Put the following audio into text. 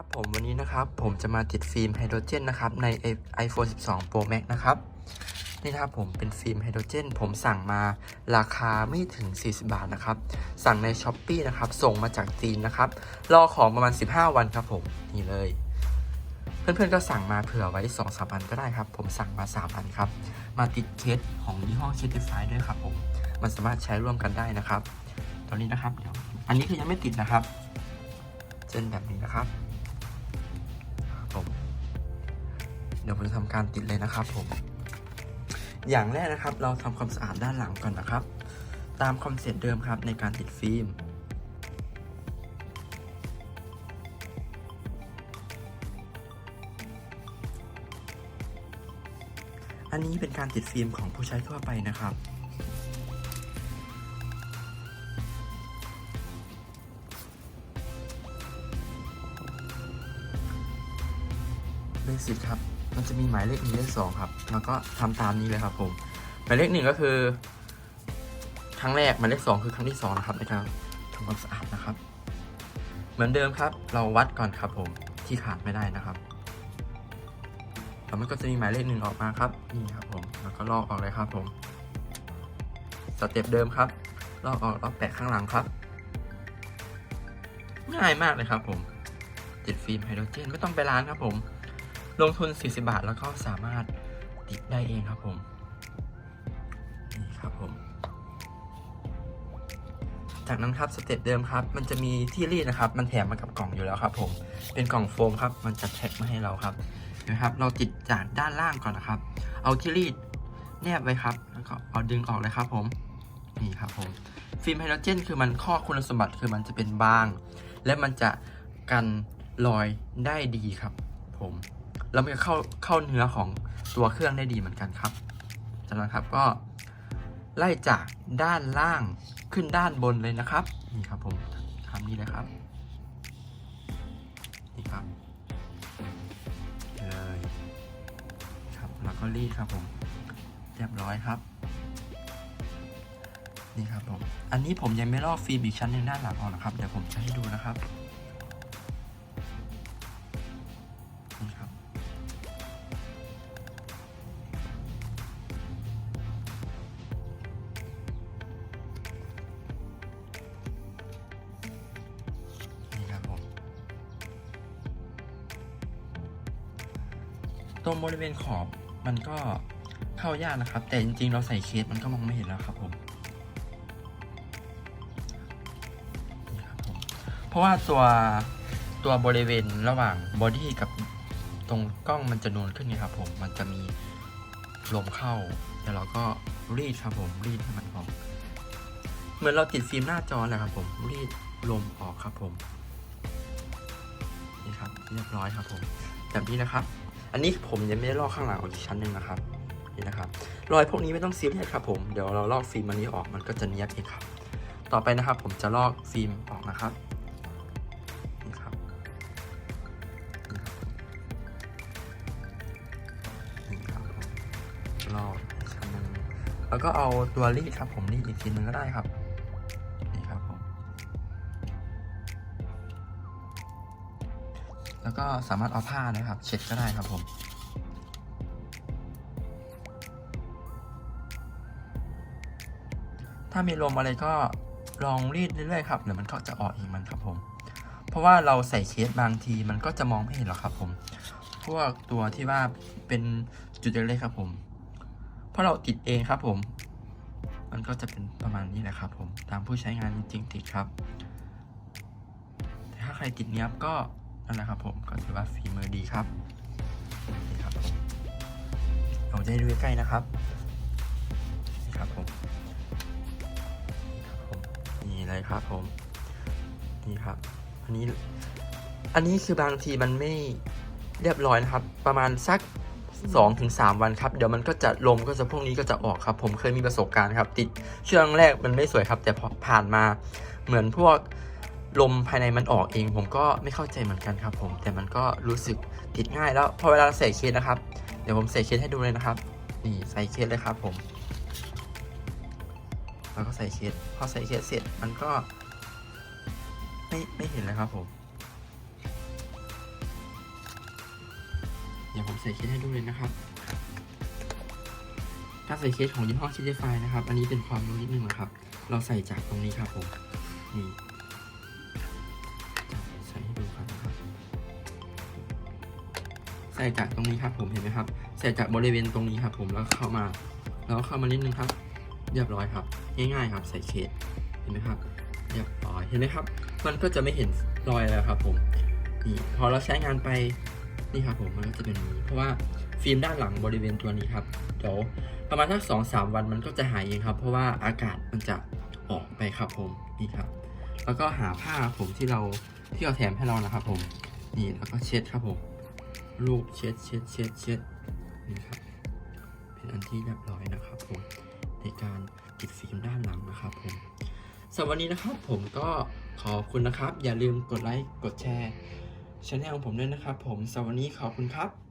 ครับผมวันนี้นะครับผมจะมาติดฟิล์มไฮโดรเจนนะครับใน iPhone 12 Pro Max นะครับนี่นะครับผมเป็นฟิล์มไฮโดรเจน ผมสั่งมาราคาไม่ถึง 40 บาทนะครับ สั่งใน s h อ p e e นะครับ ส่งมาจากจีนนะครับ รอของประมาณ 15 วันครับผมนี่เลย เพื่อนๆก็สั่งมาเผื่อไว้ 2-3อันก็ได้ครับ ผมสั่งมา 3 อันครับ มาติดเคสของยี่ห้อ c a t i f y ด้วยครับผมมันสามารถใช้ร่วมกันได้นะครับ ตอนนี้นะครับเดี๋ยวอันนี้คือยังไม่ติดนะครับเช่นแบบนี้นะครับ เดี๋ยวผมจะทำการติดเลยนะครับผม อย่างแรกนะครับ เราทำความสะอาดด้านหลังก่อนนะครับ ตามคอนเซ็ปต์เดิมครับในการติดฟิล์มอันนี้เป็นการติดฟิล์มของผู้ใช้ทั่วไปนะครับ เบสิกครับ มันจะมีหมายเลขหนึ่งเลขสองครับแล้วก็ทำตามนี้เลยครับผม หมายเลขหนึ่งก็คือ ครั้งแรกหมายเลขสองคือครั้งที่สองนะครับในการทำความสะอาดนะครับ เหมือนเดิมครับ เราวัดก่อนครับผมที่ขาดไม่ได้นะครับแล้วมันก็จะมีหมายเลขหนึ่งออกมาครับนี่ครับผมแล้วก็ลอกออกเลยครับผมสเต็ปเดิมครับลอกออกแล้วแปะข้างหลังครับ ง่ายมากเลยครับผมติดฟิล์มไฮโดรเจนไม่ต้องไปร้านครับผม ลงทุน 40 บาทแล้วก็สามารถติดได้เองครับผม นี่ครับผม จากนั้นครับสเต็ปเดิมครับ มันจะมีที่รีดนะครับ มันแถมมากับกล่องอยู่แล้วครับ ผม เป็นกล่องโฟมครับ มันจะแท็กมาให้เราครับนะครับ เราติดจากด้านล่างก่อนนะครับ เอาที่รีดแนบไว้ครับ แล้วก็เอาดึงออกเลยครับ ผม นี่ครับผม ฟิล์มไฮโดรเจน คือมันข้อคุณสมบัติคือมันจะเป็นบาง และมันจะกันรอยได้ดีครับ ผม แล้วมันก็เข้าเข้าเนื้อของตัวเครื่องได้ดีเหมือนกันครับจากนั้นครับก็ไล่จากด้านล่างขึ้นด้านบนเลยนะครับนี่ครับผมทำนี้เลยครับนี่ครับเลยครับแล้วก็รีดครับผมเรียบร้อยครับนี่ครับผมอันนี้ผมยังไม่ลอกฟิล์มอีกชั้นหนึ่งด้านหลังออกนะครับ เดี๋ยวผมจะให้ดูนะครับ รงบริเวณขอบมันก็เข้ายากนะครับ แต่จริงๆ เราใส่เคสมันก็มองไม่เห็นแล้วครับผมนี่ครับผม เพราะว่าตัวตัวบริเวณระหว่างบอดี้กับตรงกล้องมันจะนูนขึ้นไงครับผม มันจะมีลมเข้า แล้วเราก็รีดครับผมรีดให้มันออกเหมือนเราติดฟิล์มหน้าจอแหละครับผมรีดลมออกครับผม นี่ครับ เรียบร้อยครับผม แบบนี้นะครับ อันนี้ผมยังไม่ได้ลอกข้างหลังออกอีกชั้นหนึ่งนะครับนี่นะครับรอยพวกนี้ไม่ต้องซีเรียสครับผมเดี๋ยวเราลอกฟิล์มอันนี้ออกมันก็จะเนียบเองครับ ต่อไปนะครับ ผมจะลอกฟิล์มออกนะครับนี่ครับนี่ครับลอกชั้นหนึ่งแล้วก็เอาตัวรีดครับ ผมรีดอีกทีหนึงก็ได้ครับ แล้วก็สามารถเอาผ้านะครับ เช็ดก็ได้ครับผมถ้ามีลมอะไรก็ลองรีดเรื่อยๆครับเดี๋ยวมันก็จะออกเองมันครับผม เพราะว่าเราใส่เคสบางทีมันก็จะมองไม่เห็นหรอกครับผม พวกตัวที่ว่าเป็นจุดเล็กๆครับผม เพราะเราติดเองครับผม มันก็จะเป็นประมาณนี้แหละครับผม ตามผู้ใช้งานจริงๆติดครับแต่ถ้าใครติดเนี้ยบก็ นั่นแหละครับผมก็ถือว่าฝีมือดีครับนี่ครับผมเราจะให้ดูใกล้ๆนะครับนี่ครับผมนี่ครับผมนี่เลยครับผมนี่ครับ อันนี้ อันนี้คือบางทีมันไม่เรียบร้อยนะครับ ประมาณสัก2อถึงสวันครับ เดี๋ยวมันก็จะลมก็จะพวกนี้ก็จะออกครับ ผมเคยมีประสบการณ์ครับ ติดช่วงแรกมันไม่สวยครับ แต่พอผ่านมาเหมือนพวก ลมภายในมันออกเอง ผมก็ไม่เข้าใจเหมือนกันครับผม แต่มันก็รู้สึกติดง่ายแล้วพอเวลาใส่เคสนะครับ เดี๋ยวผมใส่เคสให้ดูเลยนะครับ นี่ใส่เคสเลยครับผม แล้วก็ใส่เคสพอใส่เคสเสร็จมันก็ ไม่ไม่เห็นเลยครับผม เดี๋ยวผมใส่เคสให้ดูเลยนะครับถ้าใส่เคสของยี่ห้อชิลไฟนะครับ อันนี้เป็นความรู้นิดนึงนะครับ เราใส่จากตรงนี้ครับผม นี่ ใส่จากตรงนี้ครับผมเห็นไหมครับใส่จากบริเวณตรงนี้ครับผมแล้วเข้ามา แล้วเข้ามานิดนึงครับเรียบร้อยครับ ง่ายๆครับ ใส่เคสเห็นไหมครับเรียบร้อยเห็นไหมครับ มันก็จะไม่เห็นรอยแล้วครับผมนี่พอเราใช้งานไปนี่ครับผมมันก็จะเป็นนี้เพราะว่าฟิล์มด้านหลังบริเวณตัวนี้ครับเดี๋ยวประมาณสักสองสามวันมันก็จะหายเองครับ เพราะว่าอากาศมันจะออกไปครับผมนี่ครับ แล้วก็หาผ้าผมที่เราที่เราแถมให้เรานะครับผมนี่แล้วก็เช็ดครับผม ลูกเช็ดเช็ดเช็ดเช็ดนี่ครับ เป็นอันที่เรียบร้อยนะครับผมในการติดฟิล์มด้านหลังนะครับผมสำหรับวันนี้นะครับผมก็ขอบคุณนะครับ อย่าลืมกดไลค์กดแชร์ช่องของผมด้วยนะครับผมสำหรับวันนี้ขอบคุณครับ